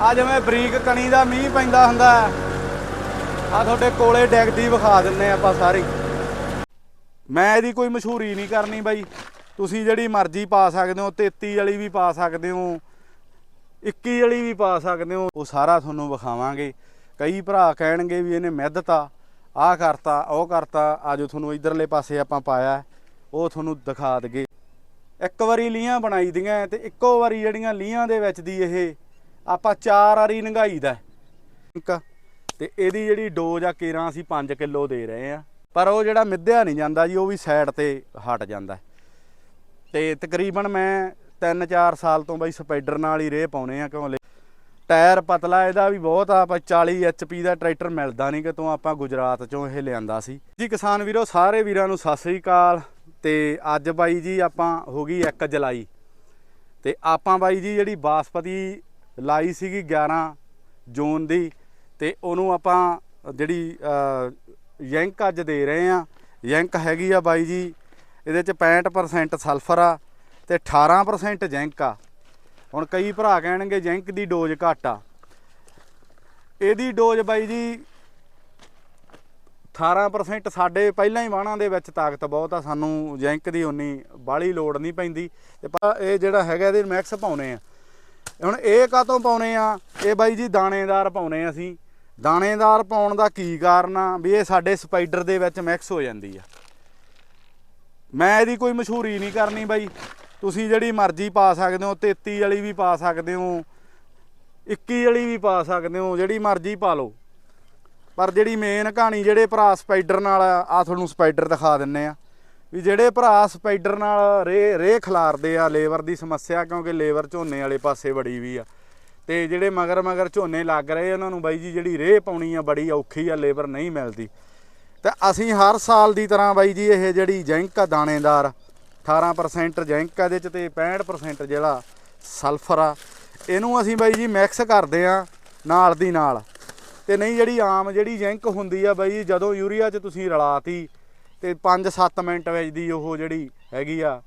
ਆ ਜਿਵੇਂ ਬਰੀਕ ਕਣੀ ਦਾ ਮੀਂਹ ਪੈਂਦਾ ਹੁੰਦਾ ਆ ਤੁਹਾਡੇ ਕੋਲੇ ਡੈਗਦੀ ਵਿਖਾ ਦਿੰਨੇ ਆਪਾਂ ਸਾਰੀ। ਮੈਂ ਇਹਦੀ ਕੋਈ ਮਸ਼ਹੂਰੀ ਨਹੀਂ ਕਰਨੀ ਬਾਈ। ਤੁਸੀਂ ਜਿਹੜੀ ਮਰਜ਼ੀ ਪਾ ਸਕਦੇ ਹੋ 33 ਵਾਲੀ ਵੀ ਪਾ ਸਕਦੇ ਹੋ 21 ਵਾਲੀ ਵੀ ਪਾ ਸਕਦੇ ਹੋ, ਉਹ ਸਾਰਾ ਤੁਹਾਨੂੰ ਵਿਖਾਵਾਂਗੇ। ਕਈ ਭਰਾ ਕਹਿਣਗੇ ਵੀ ਇਹਨੇ ਮਿੱਧਤਾ ਆਹ ਕਰਤਾ, ਉਹ ਕਰਤਾ ਆਜੋ ਤੁਹਾਨੂੰ ਇਧਰਲੇ ਪਾਸੇ ਆਪਾਂ ਪਾਇਆ, ਉਹ ਤੁਹਾਨੂੰ ਦਿਖਾ ਦਗੇ ਇੱਕ ਵਾਰੀ ਲੀਆਂ ਬਣਾਈ ਦੀਆਂ ਤੇ ਇੱਕੋ ਵਾਰੀ ਜਿਹੜੀਆਂ ਲੀਆਂ ਦੇ ਵਿੱਚ ਦੀ ਇਹ ਆਪਾਂ ਚਾਰ ਆਰੀ ਨੰਗਾਈ ਦਾ ਇੱਕ ਤੇ ਇਹਦੀ ਜਿਹੜੀ ਡੋਜ਼ ਆ ਕੇਰਾਂ ਅਸੀਂ 5 ਕਿਲੋ ਦੇ ਰਹੇ ਆ। ਪਰ ਉਹ ਜਿਹੜਾ ਮਿੱਧਿਆ ਨਹੀਂ ਜਾਂਦਾ ਜੀ, ਉਹ ਵੀ ਸਾਈਡ ਤੇ ਹਟ ਜਾਂਦਾ ਤੇ ਤਕਰੀਬਨ ਮੈਂ 3-4 ਸਾਲ ਤੋਂ ਬਈ ਸਪਾਈਡਰ ਨਾਲ ਹੀ ਰੇਹ ਪਾਉਨੇ ਆ ਕਿਉਂ ਲੈ ਟਾਇਰ ਪਤਲਾ ਇਹਦਾ ਵੀ ਬਹੁਤ ਆ ਪਰ 40 ਐਚਪੀ ਦਾ ਟਰੈਕਟਰ ਮਿਲਦਾ ਨਹੀਂ ਕਿਤੋਂ ਆਪਾਂ ਗੁਜਰਾਤ ਚੋਂ ਇਹ ਲਿਆਂਦਾ ਸੀ। ਜੀ ਕਿਸਾਨ ਵੀਰੋ, ਸਾਰੇ ਵੀਰਾਂ ਨੂੰ ਸਤਿ ਸ੍ਰੀ ਅਕਾਲ। ਤੇ ਅੱਜ ਬਾਈ ਜੀ ਆਪਾਂ ਹੋ ਗਈ 1 ਜੁਲਾਈ। ਤੇ ਆਪਾਂ ਬਾਈ ਜੀ ਜਿਹੜੀ ਬਾਸਪਤੀ ਲਾਈ ਸੀਗੀ 11 ਜੂਨ ਦੀ ਤੇ ਉਹਨੂੰ ਆਪਾਂ ਜਿਹੜੀ ਅ, ਯੈਂਕ ਅੱਜ ਦੇ ਰਹੇ ਆ ਯੈਂਕ ਹੈਗੀ ਆ ਬਾਈ ਜੀ ਇਹਦੇ ਚ 65% ਸਲਫਰ ਆ ਤੇ 18% ਜੈਂਕ ਆ। ਹੁਣ ਕਈ ਭਰਾ ਕਹਿਣਗੇ ਜੈਂਕ ਦੀ ਡੋਜ਼ ਘੱਟ ਆ। ਇਹਦੀ ਡੋਜ਼ ਬਾਈ ਜੀ 18% ਸਾਡੇ ਪਹਿਲਾਂ ਹੀ ਵਾਹਣਾਂ ਦੇ ਵਿੱਚ ਤਾਕਤ ਬਹੁਤ ਆ ਸਾਨੂੰ ਜੈਂਕ ਦੀ ਉਨੀ ਬਾਹਲੀ ਲੋੜ ਨਹੀਂ ਪੈਂਦੀ। ਤੇ ਪਰ ਇਹ ਜਿਹੜਾ ਹੈਗਾ ਇਹਦੇ ਮੈਕਸ ਪਾਉਨੇ ਆ। ਹੁਣ ਇਹ ਕਾਤੋਂ ਪਾਉਨੇ ਆ? ਇਹ ਬਾਈ ਜੀ ਦਾਣੇਦਾਰ ਪਾਉਨੇ ਆ ਅਸੀਂ। ਦਾਣੇਦਾਰ ਪਾਉਣ ਦਾ ਕੀ ਕਾਰਨ ਆ? ਵੀ ਇਹ ਸਾਡੇ ਸਪਾਈਡਰ ਦੇ ਵਿੱਚ ਮਿਕਸ ਹੋ ਜਾਂਦੀ ਆ। ਮੈਂ ਇਹਦੀ ਕੋਈ ਮਸ਼ਹੂਰੀ ਨਹੀਂ ਕਰਨੀ ਬਾਈ। ਤੁਸੀਂ ਜਿਹੜੀ ਮਰਜ਼ੀ ਪਾ ਸਕਦੇ ਹੋ 33 ਵਾਲੀ ਵੀ ਪਾ ਸਕਦੇ ਹੋ 21 ਵਾਲੀ ਵੀ ਪਾ ਸਕਦੇ ਹੋ, ਜਿਹੜੀ ਮਰਜ਼ੀ ਪਾ ਲਓ। ਪਰ ਜਿਹੜੀ ਮੇਨ ਕਹਾਣੀ ਜਿਹੜੇ ਭਰਾ ਸਪਾਈਡਰ ਨਾਲ ਆ ਤੁਹਾਨੂੰ ਸਪਾਈਡਰ ਦਿਖਾ ਦਿੰਨੇ ਆ। ਵੀ ਜਿਹੜੇ ਭਰਾ ਸਪਾਈਡਰ ਨਾਲ ਰੇ ਰੇ ਖਿਲਾਰਦੇ ਆ ਲੇਬਰ ਦੀ ਸਮੱਸਿਆ ਕਿਉਂਕਿ ਲੇਬਰ ਝੋਨੇ ਵਾਲੇ ਪਾਸੇ ਬੜੀ ਵੀ ਆ। ਤੇ ਜਿਹੜੇ ਮਗਰ ਮਗਰ ਝੋਨੇ ਲੱਗ ਰਹੇ ਉਹਨਾਂ ਨੂੰ ਬਾਈ ਜੀ ਜਿਹੜੀ ਰੇ ਪਾਉਣੀ ਆ ਬੜੀ ਔਖੀ ਆ ਲੇਬਰ ਨਹੀਂ ਮਿਲਦੀ। ਤੇ ਅਸੀਂ ਹਰ ਸਾਲ ਦੀ ਤਰ੍ਹਾਂ ਬਾਈ ਜੀ ਇਹ ਜਿਹੜੀ ਜੈਂਕ ਆ ਦਾਣੇਦਾਰ 18% ਜੈਂਕ ਆ ਇਹਦੇ ਚ ਤੇ 65% ਜਿਹੜਾ ਸਲਫਰ ਆ ਇਹਨੂੰ ਅਸੀਂ ਬਾਈ ਜੀ ਮਿਕਸ ਕਰਦੇ ਆ ਨਾਲ ਦੀ ਨਾਲ। ਤੇ ਨਹੀਂ ਜਿਹੜੀ ਆਮ ਜਿਹੜੀ ਜੈਂਕ ਹੁੰਦੀ ਆ ਬਾਈ ਜੀ, ਜਦੋਂ ਯੂਰੀਆ 'ਚ ਤੁਸੀਂ ਰਲਾਤੀ ਤੇ 5-7 ਮਿੰਟ ਵਿੱਚ ਦੀ ਉਹ ਜਿਹੜੀ ਹੈਗੀ ਆ,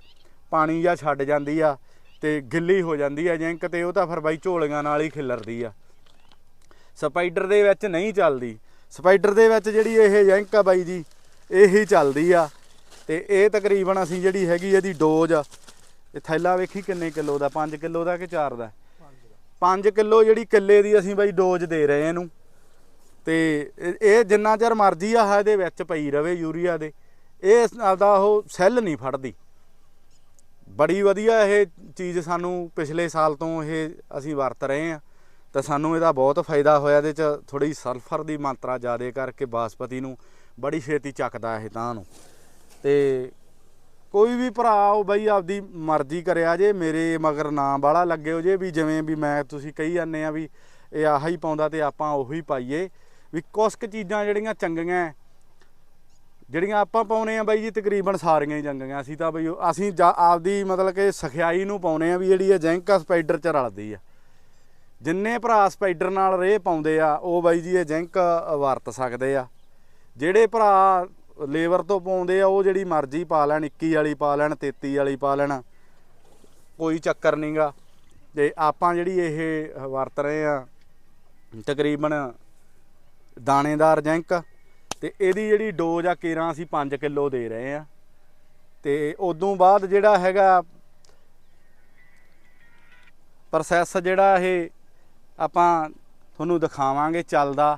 ਪਾਣੀ ਜਾਂ ਛੱਡ ਜਾਂਦੀ ਆ ਤੇ ਗਿੱਲੀ ਹੋ ਜਾਂਦੀ ਆ ਜੈਂਕ ਤੇ ਉਹ ਤਾਂ ਫਿਰ ਬਾਈ ਝੋਲੀਆਂ ਨਾਲ ਹੀ ਖਿਲਰਦੀ ਆ। ਸਪਾਈਡਰ ਦੇ ਵਿੱਚ ਨਹੀਂ ਚੱਲਦੀ। ਸਪਾਈਡਰ ਦੇ ਵਿੱਚ ਜਿਹੜੀ ਇਹ ਜੈਂਕ ਆ ਬਾਈ ਜੀ, ਇਹੀ ਚੱਲਦੀ ਆ ਤੇ ਇਹ ਤਕਰੀਬਨ ਅਸੀਂ ਜਿਹੜੀ ਹੈਗੀ ਇਹਦੀ ਡੋਜ਼ ਇਹ ਥੈਲਾ ਵੇਖੀ ਕਿੰਨੇ ਕਿਲੋ ਦਾ 5 ਕਿਲੋ ਦਾ ਕਿ 4 ਦਾ? 5 ਕਿਲੋ ਜਿਹੜੀ ਕਿੱਲੇ ਦੀ ਅਸੀਂ ਬਾਈ ਡੋਜ਼ ਦੇ ਰਹੇ ਇਹਨੂੰ। ਤੇ ਇਹ- ਇਹ ਜਿੰਨਾ ਚਿਰ ਮਰਜ਼ੀ ਆ ਇਹਦੇ ਵਿੱਚ ਪਈ ਰਵੇ ਯੂਰੀਆ ਦੇ। ਇਹ ਆਪਦਾ ਉਹ ਸੈੱਲ ਨਹੀਂ ਫੜਦੀ। ਬੜੀ ਵਧੀਆ ਇਹ ਚੀਜ਼ ਸਾਨੂੰ ਪਿਛਲੇ ਸਾਲ ਤੋਂ ਇਹ ਅਸੀਂ ਵਰਤ ਰਹੇ ਹਾਂ। ਤਾਂ ਸਾਨੂੰ ਇਹਦਾ ਬਹੁਤ ਫਾਇਦਾ ਹੋਇਆ, ਇਹਦੇ ਚ ਥੋੜੀ ਸਲਫਰ ਦੀ ਮਾਤਰਾ ਜ਼ਿਆਦਾ ਕਰਕੇ ਬਾਸਪਤੀ ਨੂੰ ਬੜੀ ਛੇਤੀ ਚੱਕਦਾ ਇਹ ਤਾਂ ਨੂੰ। ਤੇ ਕੋਈ ਵੀ ਭਰਾ ਉਹ ਬਈ ਆਪਦੀ ਮਰਜ਼ੀ ਕਰਿਆ ਜੇ, ਮੇਰੇ ਮਗਰ ਨਾਂ ਵਾਲਾ ਲੱਗੇ ਹੋ ਜੇ ਵੀ ਜਿਵੇਂ ਵੀ ਮੈਂ ਤੁਸੀਂ ਕਹੀ ਜਾਂਦੇ ਆ ਵੀ ਇਹ ਆਹ ਹੀ ਪਾਉਂਦਾ ਤੇ ਆਪਾਂ ਉਹੀ ਪਾਈਏ। ਵੀ ਕੁਸ਼ਕ ਚੀਜ਼ਾਂ ਜਿਹੜੀਆਂ ਚੰਗੀਆਂ ਜਿਹੜੀਆਂ ਆਪਾਂ ਪਾਉਨੇ ਆ ਬਾਈ ਜੀ ਤਕਰੀਬਨ ਸਾਰੀਆਂ ਹੀ ਜੰਗੀਆਂ। ਅਸੀਂ ਤਾਂ ਬਈ ਉਹ- ਅਸੀਂ ਜਾ- ਆਪਦੀ ਮਤਲਬ ਕਿ ਸਖਿਆਈ ਨੂੰ ਪਾਉਨੇ ਆ ਵੀ ਜਿਹੜੀ ਇਹ ਜੈਂਕਾ ਸਪਾਈਡਰ ਚ ਰਲਦੀ ਆ। ਜਿੰਨੇ ਭਰਾ ਸਪਾਈਡਰ ਨਾਲ ਰੇਹ ਪਾਉਂਦੇ ਆ, ਉਹ ਬਾਈ ਜੀ ਇਹ ਜੈਂਕ ਵਰਤ ਸਕਦੇ ਆ। ਜਿਹੜੇ ਭਰਾ ਲੇਬਰ ਤੋਂ ਪਾਉਂਦੇ ਆ, ਉਹ ਜਿਹੜੀ ਮਰਜ਼ੀ ਪਾ ਲੈਣ 21 ਵਾਲੀ ਪਾ ਲੈਣ 33 ਵਾਲੀ ਪਾ ਲੈਣ, ਕੋਈ ਚੱਕਰ ਨਹੀਂਗਾ ਤੇ ਆਪਾਂ ਜਿਹੜੀ ਇਹ ਵਰਤ ਰਹੇ ਆ, ਤਕਰੀਬਨ ਦਾਣੇਦਾਰ ਜੈਂਕ ਤੇ ਇਹਦੀ ਜਿਹੜੀ ਡੋਜ਼ ਆ ਕੇਰਾਂ ਅਸੀਂ 5 ਕਿਲੋ ਦੇ ਰਹੇ ਆ। ਤੇ ਉਦੋਂ ਬਾਅਦ ਜਿਹੜਾ ਹੈਗਾ ਪ੍ਰੋਸੈਸ ਜਿਹੜਾ ਇਹ ਆਪਾਂ ਤੁਹਾਨੂੰ ਦਿਖਾਵਾਂਗੇ ਚੱਲਦਾ,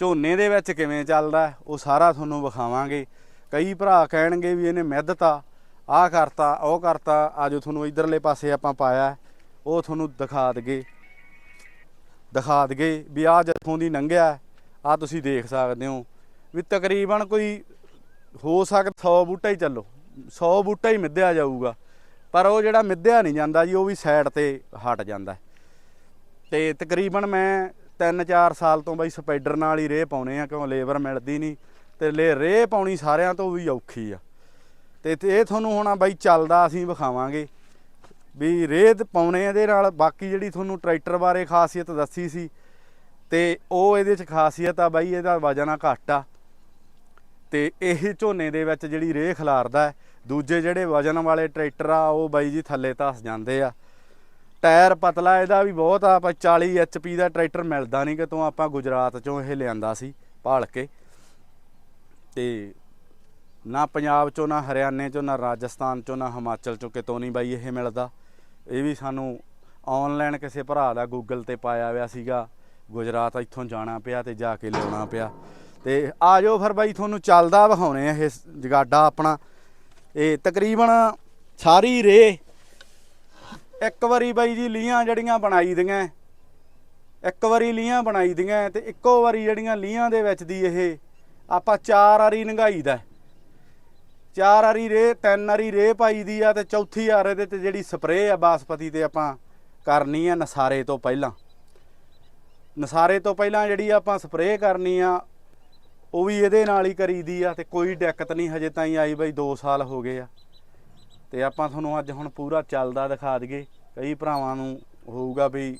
ਝੋਨੇ ਦੇ ਵਿੱਚ ਕਿਵੇਂ ਚੱਲਦਾ, ਉਹ ਸਾਰਾ ਤੁਹਾਨੂੰ ਵਿਖਾਵਾਂਗੇ। ਕਈ ਭਰਾ ਕਹਿਣਗੇ ਵੀ ਇਹਨੇ ਮਿੱਧਤਾ ਆਹ ਕਰਤਾ, ਉਹ ਕਰਤਾ ਆਜੋ ਤੁਹਾਨੂੰ ਇਧਰਲੇ ਪਾਸੇ ਆਪਾਂ ਪਾਇਆ, ਉਹ ਤੁਹਾਨੂੰ ਦਿਖਾ ਦਗੇ ਦਿਖਾ ਦਗੇ ਵੀ ਆਹ ਜਥੋਂ ਦੀ ਲੰਘਿਆ ਆ ਤੁਸੀਂ ਦੇਖ ਸਕਦੇ ਹੋ। ਵੀ ਤਕਰੀਬਨ ਕੋਈ ਹੋ ਸਕਦਾ 100 ਬੂਟਾ ਹੀ ਚੱਲੋ 100 ਬੂਟਾ ਹੀ ਮਿੱਧਿਆ ਜਾਊਗਾ, ਪਰ ਉਹ ਜਿਹੜਾ ਮਿੱਧਿਆ ਨਹੀਂ ਜਾਂਦਾ ਜੀ, ਉਹ ਵੀ ਸਾਈਡ ਤੇ ਹਟ ਜਾਂਦਾ ਹੈ। ਤੇ ਤਕਰੀਬਨ ਮੈਂ 3-4 ਸਾਲ ਤੋਂ ਬਈ ਸਪਾਈਡਰ ਨਾਲ ਹੀ ਰੇਹ ਪਾਉਨੇ ਆ, ਕਿਉਂ ਲੇਬਰ ਮਿਲਦੀ ਨਹੀਂ, ਤੇ ਲੈ ਰੇਹ ਪਾਉਣੀ ਸਾਰਿਆਂ ਤੋਂ ਵੀ ਔਖੀ ਆ ਤੇ ਇਹ ਤੁਹਾਨੂੰ ਹੁਣ ਬਾਈ ਚੱਲਦਾ ਅਸੀਂ ਵਿਖਾਵਾਂਗੇ, ਵੀ ਰੇਹ ਪਾਉਣੇ ਇਹਦੇ ਨਾਲ, ਬਾਕੀ ਜਿਹੜੀ ਤੁਹਾਨੂੰ ਟਰੈਕਟਰ ਬਾਰੇ ਖਾਸੀਅਤ ਦੱਸੀ ਸੀ, ਤੇ ਉਹ ਇਹਦੇ ਚ ਖਾਸੀਅਤ ਆ ਬਾਈ, ਇਹਦਾ ਵਜਨ ਆ ਘੱਟ ਆ ਤੇ ਇਹ ਝੋਨੇ ਦੇ ਵਿੱਚ ਜਿਹੜੀ ਰੇਹ ਖਿਲਾਰਦਾ ਦੂਜੇ ਜਿਹੜੇ ਵਜਨ ਵਾਲੇ ਟਰੈਕਟਰ ਆ, ਉਹ ਬਾਈ ਜੀ ਥੱਲੇ ਧਸ ਜਾਂਦੇ ਆ। ਟਾਇਰ ਪਤਲਾ ਇਹਦਾ ਵੀ ਬਹੁਤ ਆ, ਆਪਾਂ 40 ਐਚਪੀ ਦਾ ਟਰੈਕਟਰ ਮਿਲਦਾ ਨਹੀਂ ਕਿਤੋਂ ਆਪਾਂ ਗੁਜਰਾਤ ਚੋਂ ਇਹ ਲਿਆਂਦਾ ਸੀ, ਭਾਲ ਕੇ। ਤੇ ਨਾ ਪੰਜਾਬ ਚੋਂ, ਨਾ ਹਰਿਆਣੇ ਚੋਂ, ਨਾ ਰਾਜਸਥਾਨ ਚੋਂ, ਨਾ ਹਿਮਾਚਲ ਚੋਂ ਕਿਤੋਂ ਨਹੀਂ ਬਾਈ ਇਹ ਮਿਲਦਾ। ਇਹ ਵੀ ਸਾਨੂੰ ਆਨਲਾਈਨ ਕਿਸੇ ਭਰਾ ਦਾ ਗੂਗਲ ਤੇ ਪਾਇਆ ਹੋਇਆ ਸੀਗਾ, ਗੁਜਰਾਤ ਇੱਥੋਂ ਜਾਣਾ ਪਿਆ ਤੇ ਜਾ ਕੇ ਲਿਆਉਣਾ ਪਿਆ। ਤੇ ਆ ਜਾਓ ਫਿਰ ਬਾਈ ਤੁਹਾਨੂੰ ਚੱਲਦਾ ਵਿਖਾਉਣੇ ਆ ਇਹ ਜਗਾਡਾ ਆਪਣਾ। ਇਹ ਤਕਰੀਬਨ ਸਾਰੀ ਰੇ। ਇੱਕ ਵਾਰੀ ਬਾਈ ਜੀ ਲੀਆਂ ਜਿਹੜੀਆਂ ਬਣਾਈ ਦੀਆਂ, ਇੱਕ ਵਾਰੀ ਲੀਆਂ ਬਣਾਈ ਦੀਆਂ ਤੇ ਇੱਕੋ ਵਾਰੀ ਜਿਹੜੀਆਂ ਲੀਆਂ ਦੇ ਵਿੱਚ ਦੀ ਇਹ, ਆਪਾਂ ਚਾਰ ਆਰੀ ਨੰਗਾਈ ਦਾ ਚਾਰ ਵਾਰੀ ਰੇ, ਤਿੰਨ ਆਰੀ ਰੇ ਪਾਈ ਦੀ ਆ ਤੇ ਚੌਥੀ ਵਾਰ ਇਹਦੇ ਤੇ ਜਿਹੜੀ ਸਪਰੇਅ ਆ ਬਾਸਪਤੀ ਤੇ ਆਪਾਂ ਕਰਨੀ ਆ ਨਸਾਰੇ ਤੋਂ ਪਹਿਲਾਂ। ਨਸਾਰੇ ਤੋਂ ਪਹਿਲਾਂ ਜਿਹੜੀ ਆਪਾਂ ਸਪਰੇਅ ਕਰਨੀ ਆ ਉਹ ਵੀ ਇਹਦੇ ਨਾਲ ਹੀ ਕਰੀਦੀ ਆ ਤੇ ਕੋਈ ਦਿੱਕਤ ਨਹੀਂ, ਹਜੇ ਤਾਈਂ ਆਈ ਬਈ 2 ਸਾਲ ਹੋ ਗਏ ਆ। ਤੇ ਆਪਾਂ ਤੁਹਾਨੂੰ ਅੱਜ ਹੁਣ ਪੂਰਾ ਚੱਲਦਾ ਦਿਖਾ ਦਈਏ, ਕਈ ਭਰਾਵਾਂ ਨੂੰ ਹੋਊਗਾ ਵੀ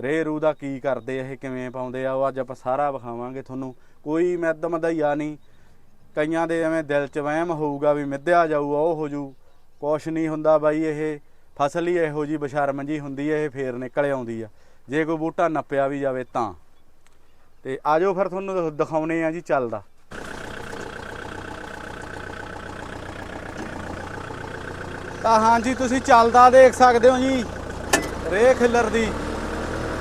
ਰੇ ਰੂ ਦਾ ਕੀ ਕਰਦੇ ਇਹ ਕਿਵੇਂ ਪਾਉਂਦੇ ਆ, ਉਹ ਅੱਜ ਆਪਾਂ ਸਾਰਾ ਵਿਖਾਵਾਂਗੇ ਤੁਹਾਨੂੰ। ਕੋਈ ਮਿੱਦ ਮਦਈਆ ਨਹੀਂ, ਕਈਆਂ ਦੇ ਐਵੇਂ ਦਿਲ 'ਚ ਵਹਿਮ ਹੋਊਗਾ ਵੀ ਮਿੱਧਿਆ ਜਾਊਗਾ ਉਹ ਹੋ ਜੂ। ਕੁਛ ਨਹੀਂ ਹੁੰਦਾ ਬਾਈ ਇਹ, ਫਸਲ ਹੀ ਇਹੋ ਜੀ ਬਸ਼ਰਮ ਜੀ ਹੁੰਦੀ ਹੈ ਇਹ ਫੇਰ ਨਿਕਲ ਆਉਂਦੀ ਆ। ਜੇ ਕੋਈ ਬੂਟਾ ਨੱਪਿਆ ਵੀ ਜਾਵੇ ਤਾਂ। ਤੇ ਆਜੋ ਫਿਰ ਤੁਹਾਨੂੰ ਦਿਖ- ਦਿਖਾਉਣੇ ਆ ਜੀ ਚੱਲਦਾ। ਤਾਂ ਹਾਂਜੀ ਤੁਸੀਂ ਚੱਲਦਾ ਦੇਖ ਸਕਦੇ ਹੋ ਜੀ ਰੇ ਖਿੱਲਰ ਦੀ।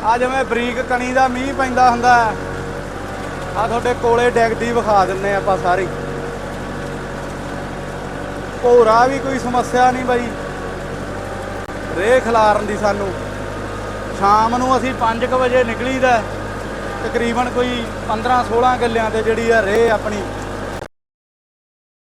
ਆ ਜਿਵੇਂ ਬਰੀਕ ਕਣੀ ਦਾ ਮੀਂਹ ਪੈਂਦਾ ਹੁੰਦਾ ਆ ਤੁਹਾਡੇ ਕੋਲੇ ਡੈਗਦੀ ਵਿਖਾ ਦਿੰਨੇ ਆਪਾਂ ਸਾਰੀ। ਭੋਰਾ ਵੀ ਕੋਈ ਸਮੱਸਿਆ ਨਹੀਂ ਬਾਈ। ਰੇ ਖਿਲਾਰਨ ਦੀ ਸਾਨੂੰ। ਸ਼ਾਮ ਨੂੰ ਅਸੀਂ 5:00 ਵਜੇ ਨਿਕਲੀਦਾ ਤਕਰੀਬਨ ਕੋਈ 15 16 ਗੱਲਿਆਂ ਤੇ ਜਿਹੜੀ ਆ ਰੇ ਆਪਣੀ